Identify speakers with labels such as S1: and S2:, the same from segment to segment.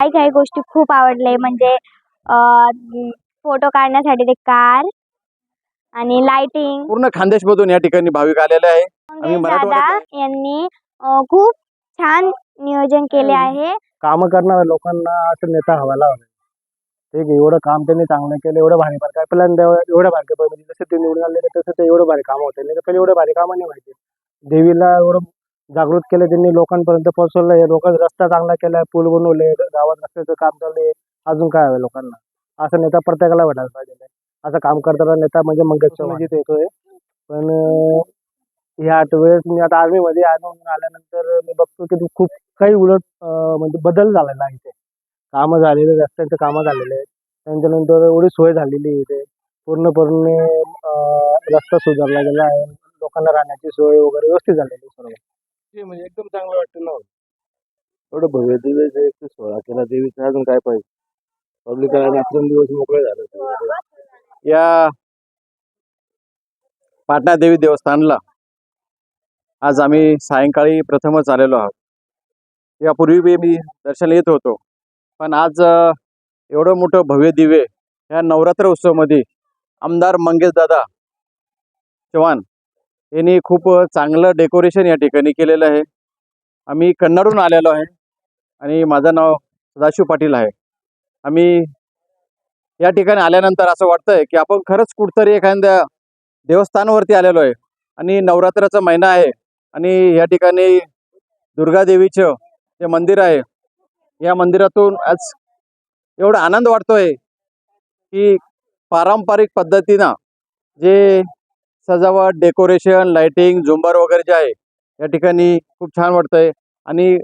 S1: काही काही गोष्टी खूप आवडले म्हणजे फोटो काढण्यासाठी ते कार आणि लाइटिंग
S2: पूर्ण खानदेशमधून या ठिकाणी भाविक आलेले आहे. आम्ही
S1: दादा
S2: मराठवाड्यात
S1: यांनी अं, खूप छान नियोजन केले आहे.
S3: काम करणाऱ्या लोकांना असं नेता हवायला हवे. ठीक आहे एवढं काम त्यांनी चांगलं केलं एवढं भारी भारी काय पहिल्यांदा एवढं भारी काय म्हणजे जसं ते निवडून आले तसं ते एवढं भारी काम होते. नाही तर पहिले एवढं भारी कामं नाही व्हायचे. देवीला एवढं जागृत केलं त्यांनी लोकांपर्यंत पोहोचवलं लोकांचा रस्ता चांगला केला पूल बनवले गावात रस्त्याचं काम चालू अजून काय हवं लोकांना? असं नेता प्रत्येकाला भेटायला पाहिजे. असं काम करताना नेता म्हणजे मंगेश चव्हाण. जिथे येतोय. पण ह्या आठ वेळेस मी आता आर्मीमध्ये आलो. आल्यानंतर मी बघतो की खूप काही उलट म्हणजे बदल झालेला आहे इथे. कामं झालेले रस्त्यांचे कामं झालेले आहेत. त्यांच्यानंतर एवढी सोय झालेली आहे इथे. पूर्णपणे रस्ता सुधारला गेला आहे. लोकांना राहण्याची सोय वगैरे व्यवस्थित झालेली आहे सर्व.
S4: ते म्हणजे एकदम चांगलं वाटतं ना हो. एवढं भव्य दिव्य एक सोळा केला. देवीचा अजून काय पाहिजे? पब्लिक दिवस मोकळे झाले
S2: या पाटणा देवी देवस्थानला आज आम्ही सायंकाळी प्रथमच आलेलो आहोत. यापूर्वी बी मी दर्शन येत होतो. पण आज एवढं मोठं भव्य दिवे ह्या नवरात्र उत्सवामध्ये आमदार मंगेश दादा चव्हाण यांनी खूप चांगलं डेकोरेशन या ठिकाणी केलेलं आहे. आम्ही कन्नडहून आलेलो आहे आणि माझं नाव सदाशिव पाटील आहे. आम्ही या ठिकाणी आल्यानंतर असं वाटतंय की आपण खरंच कुठतरी एखाद्या देवस्थानवरती आलेलो आहे आणि नवरात्राचा महिना आहे आणि या ठिकाणी दुर्गादेवीचं जे मंदिर आहे या मंदिरातून आज एवढा आनंद वाटतोय की पारंपरिक पद्धतीनं जे सजावट डेकोरेशन लाइटिंग झुंबर वगैरे जे आहे या ठिकाणी खूप छान वाटतंय. आणि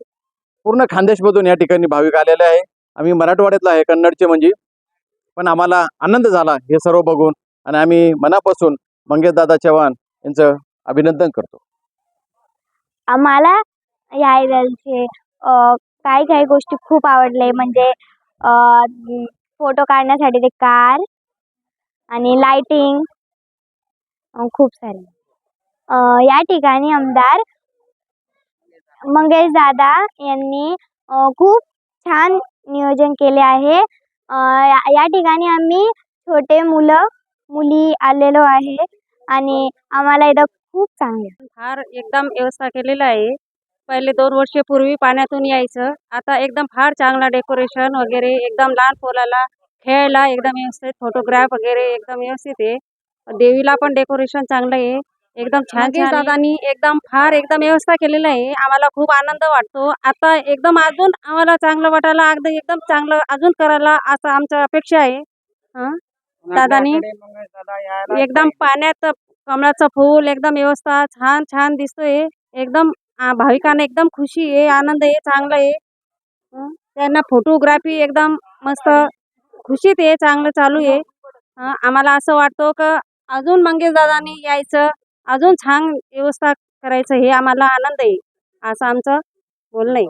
S2: पूर्ण खानदेशमधून या ठिकाणी भाविक आलेले आहे. आम्ही मराठवाड्यातला आहे कन्नडचे म्हणजे. पण आम्हाला आनंद झाला हे सर्व बघून आणि आम्ही मनापासून मंगेश दादा चव्हाण यांचं अभिनंदन करतो.
S1: आम्हाला या आयडलचे काही काही गोष्टी खूप आवडले. म्हणजे फोटो काढण्यासाठी ते कार आणि लाइटिंग खूप सारे. या ठिकाणी आमदार मंगेश दादा यांनी खूप छान नियोजन केले आहे. या- या ठिकाणी आम्ही छोटे मुलं मुली आलेलो आहे आणि आम्हाला इथं खूप चांगलं
S5: फार एकदम व्यवस्था केलेला आहे. पहिले दोन वर्षपूर्वी पाण्यातून यायचं आता एकदम फार चांगला डेकोरेशन वगैरे एकदम लहान पोलाला खेळायला एकदम व्यवस्थित फोटोग्राफ वगैरे एकदम व्यवस्थित आहे. देवीला पण डेकोरेशन चांगलं आहे. एकदम छान छान दादांनी एकदम फार एकदम व्यवस्था केलेलं आहे. आम्हाला खूप आनंद वाटतो. आता एकदम अजून आम्हाला चांगलं वाटायला अगदी एकदम चांगलं अजून करायला असं आमचं अपेक्षा आहे. हं? दादांनी? एकदम पाण्यात कमळाचं फूल एकदम व्यवस्था छान छान दिसतोय. एकदम भाविकांना एकदम खुशी आहे आनंद आहे चांगलं आहे. हं? त्यांना फोटोग्राफी एकदम मस्त खुशीत आहे चांगलं चालू आहे? आम्हाला असं वाटतं का अजून मंगेशदादांनी यायचं. अजून छान व्यवस्था करायचं हे आम्हाला आनंद आहे. असं आमचं बोलणं आहे.